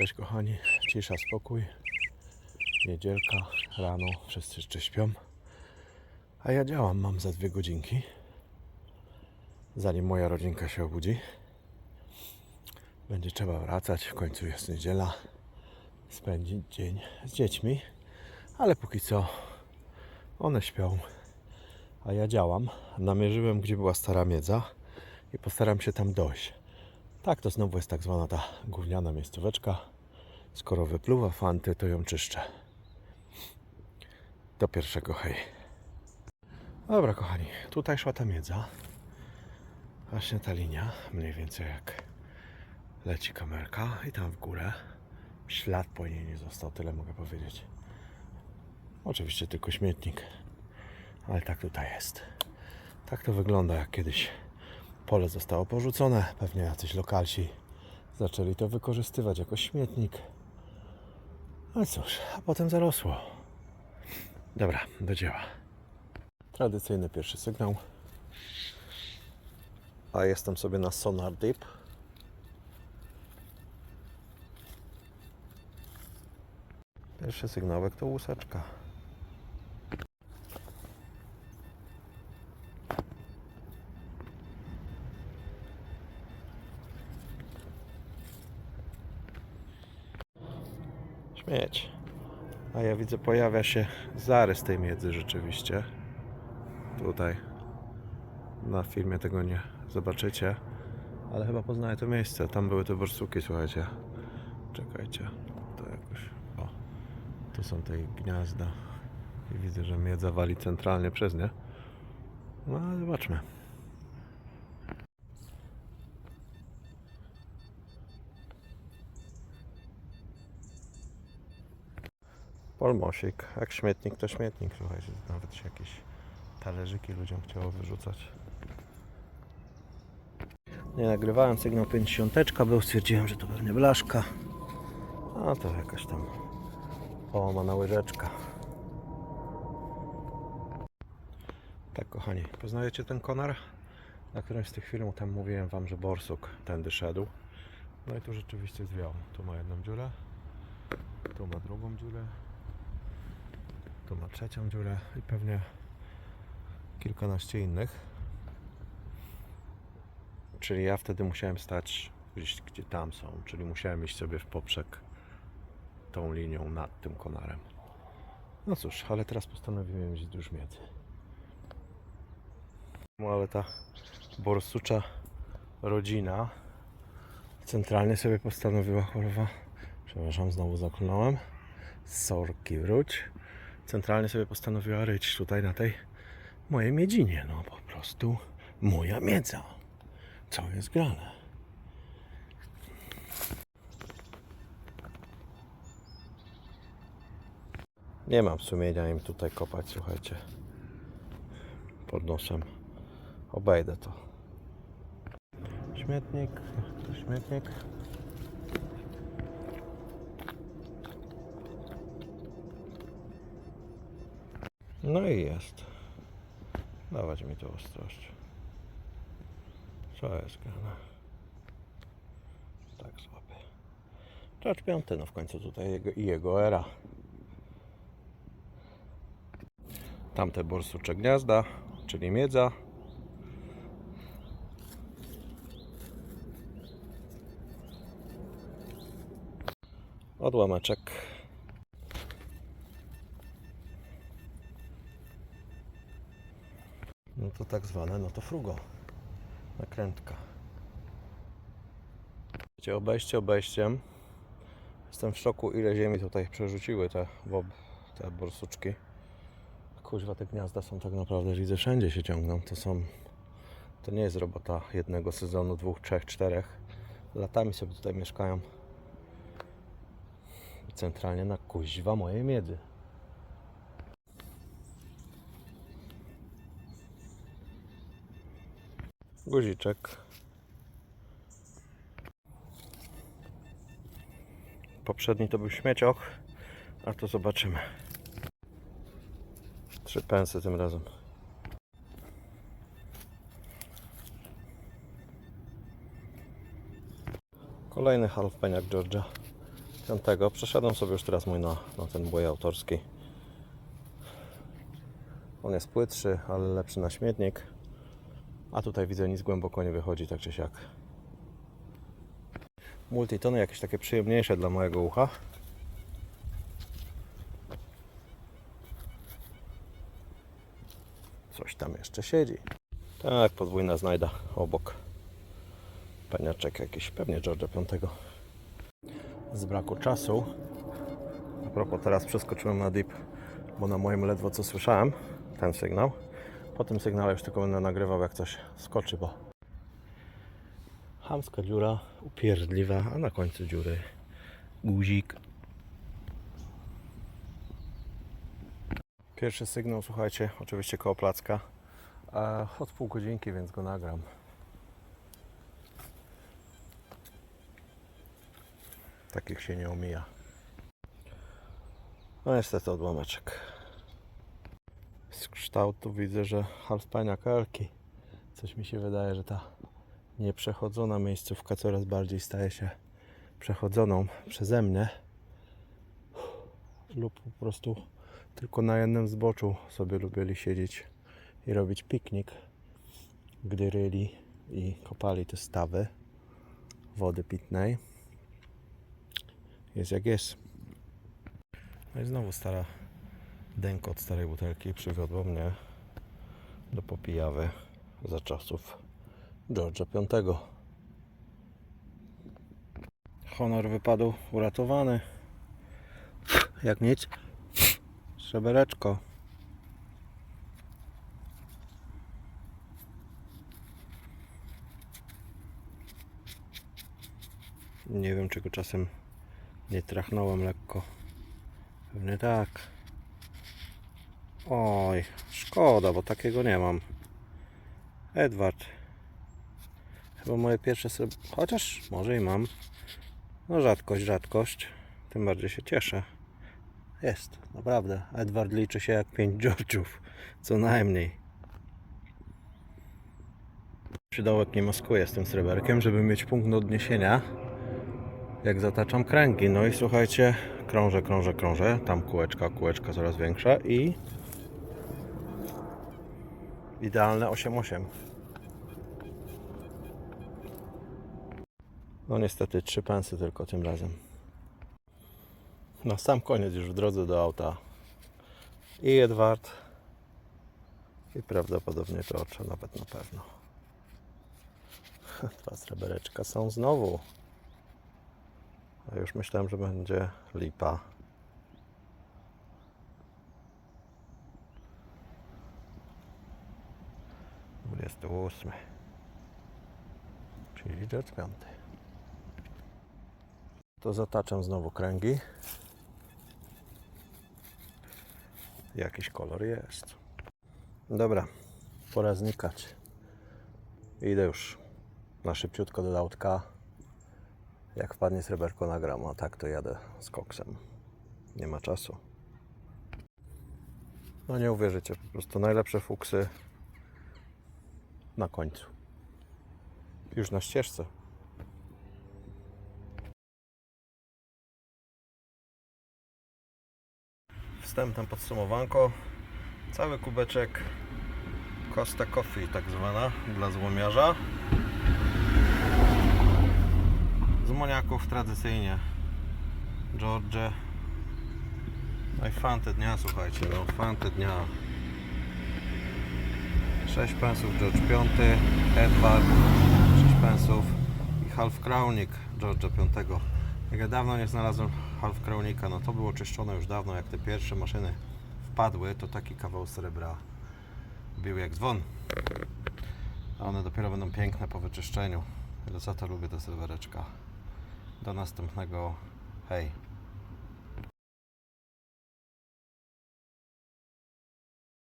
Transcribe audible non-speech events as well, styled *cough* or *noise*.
Cześć kochani, cisza, spokój. Niedzielka, rano, wszyscy jeszcze śpią. A ja działam, mam za dwie godzinki. Zanim moja rodzinka się obudzi. Będzie trzeba wracać, w końcu jest niedziela. Spędzić dzień z dziećmi. Ale póki co one śpią. A ja działam. Namierzyłem, gdzie była stara miedza i postaram się tam dojść. Tak, to znowu jest tak zwana ta gówniana miejscóweczka. Skoro wypluwa fanty, to ją czyszczę. Do pierwszego hej. Dobra, kochani, tutaj szła ta miedza. Właśnie ta linia, mniej więcej jak leci kamerka i tam w górę. Ślad po niej nie został, tyle mogę powiedzieć. Oczywiście tylko śmietnik, ale tak tutaj jest. Tak to wygląda, jak kiedyś pole zostało porzucone. Pewnie jacyś lokalsi zaczęli to wykorzystywać jako śmietnik. No cóż, a potem zarosło. Dobra, do dzieła. Tradycyjny pierwszy sygnał. A jestem sobie na Sonar Deep. Pierwszy sygnałek to łuseczka. Śmieć. A ja widzę, pojawia się zarys tej miedzy rzeczywiście. Tutaj. Na filmie tego nie zobaczycie. Ale chyba poznaję to miejsce. Tam były te borsuki, słuchajcie. Czekajcie. To jakoś. O. Tu są te gniazda. I widzę, że miedza wali centralnie przez nie. No zobaczmy. Polmosik. Jak śmietnik, to śmietnik. Słuchajcie, nawet się jakieś talerzyki ludziom chciało wyrzucać. Nie nagrywałem sygnał 50 był, stwierdziłem, że to pewnie blaszka. A to jakaś tam połamana łyżeczka. Tak, kochani, poznajecie ten konar? Na którymś z tych filmów tam mówiłem Wam, że borsuk tędy szedł. No i tu rzeczywiście zwiał. Tu ma jedną dziurę, tu ma drugą dziurę, tu ma trzecią dziurę i pewnie kilkanaście innych. Czyli ja wtedy musiałem stać gdzieś, gdzie tam są, czyli musiałem iść sobie w poprzek tą linią nad tym konarem. No cóż, ale teraz postanowiłem iść wzdłuż miedzy. No ale ta borsucza rodzina centralnie sobie postanowiła choroba. Przepraszam, znowu zaklnąłem. Sorki wróć. Centralnie sobie postanowiła ryć tutaj na tej mojej miedzinie. No po prostu moja miedza. Co jest grane? Nie mam sumienia im tutaj kopać, słuchajcie. Pod nosem. Obejdę to. Śmietnik, śmietnik. No i jest. Dawać mi tu ostrość. Co jest grane? Tak słaby. George piąty, no w końcu tutaj jego, jego era. Tamte borsucze gniazda, czyli miedza. Odłameczek. To tak zwane, no to frugo. Nakrętka. Wiecie, obejście obejściem. Jestem w szoku, ile ziemi tutaj przerzuciły te, wob, te borsuczki. Kuźwa, te gniazda są tak naprawdę, widzę, wszędzie się ciągną. To są, to nie jest robota jednego sezonu, dwóch, trzech, czterech. Latami sobie tutaj mieszkają. Centralnie na kuźwa mojej miedzy. Guziczek. Poprzedni to był śmiecioch, a to zobaczymy. Trzy pensy tym razem. Kolejny half peniak Georgia. Piątego. Przeszedłem sobie już teraz mój na, na ten bój autorski. On jest płytszy, ale lepszy na śmietnik. A tutaj widzę nic głęboko nie wychodzi, tak czy siak. Multitony jakieś takie przyjemniejsze dla mojego ucha. Coś tam jeszcze siedzi. Tak, podwójna znajda obok. Peniaczek jakiś, pewnie George'a V. Z braku czasu. A propos, teraz przeskoczyłem na deep, bo na moim ledwo co słyszałem ten sygnał. Po tym sygnale już tylko będę nagrywał jak coś skoczy, bo Hamska dziura, upierdliwa, a na końcu dziury guzik. Pierwszy sygnał, słuchajcie, oczywiście koło placka. Od pół godzinki, więc go nagram. Takich się nie omija. No niestety odłameczek. Kształtu widzę, że halfpania kelki. Coś mi się wydaje, że ta nieprzechodzona miejscówka coraz bardziej staje się przechodzoną przeze mnie lub po prostu tylko na jednym zboczu sobie lubili siedzieć i robić piknik, gdy ryli i kopali te stawy wody pitnej. Jest jak jest. No i znowu stara denko od starej butelki przywiodło mnie do popijawy za czasów George'a V. Honor wypadł uratowany. Jak nic. Srebereczko. Nie wiem, czy go czasem nie trachnąłem lekko. Pewnie tak. Oj, szkoda, bo takiego nie mam. Edward. Chyba moje pierwsze sobie. Chociaż może i mam. No rzadkość, rzadkość. Tym bardziej się cieszę. Jest, naprawdę. Edward liczy się jak pięć *laughs* George'ów. Co najmniej. Przydołek nie maskuje z tym sreberkiem, żeby mieć punkt odniesienia. Jak zataczam kręgi. No i słuchajcie, krążę, krążę, krążę. Tam kółeczka, kółeczka coraz większa i idealne 8,8. No niestety trzy pensy tylko tym razem. Na sam koniec już w drodze do auta i Edward i prawdopodobnie a nawet na pewno. *laughs* Dwa srebereczka są znowu. A już myślałem, że będzie lipa. Dwudziesty ósmy. Czyli George piąty. To zataczam znowu kręgi. Jakiś kolor jest. Dobra, pora znikać. Idę już na szybciutko do autka. Jak wpadnie sreberko nagram, a tak to jadę z koksem. Nie ma czasu. No nie uwierzycie, po prostu najlepsze fuksy na końcu. Już na ścieżce. Wstępne podsumowanko. Cały kubeczek Costa Coffee tak zwana dla złomiarza. Z moniaków tradycyjnie George. No i fanty dnia, słuchajcie, no fanty dnia. 6 pensów George V, Edward 6 pensów i Half Crownik George'a V. Jak ja dawno nie znalazłem Half Crownika, no to było czyszczone już dawno, jak te pierwsze maszyny wpadły, to taki kawał srebra bił jak dzwon. A one dopiero będą piękne po wyczyszczeniu. Za to lubię te srebereczka. Do następnego. Hej.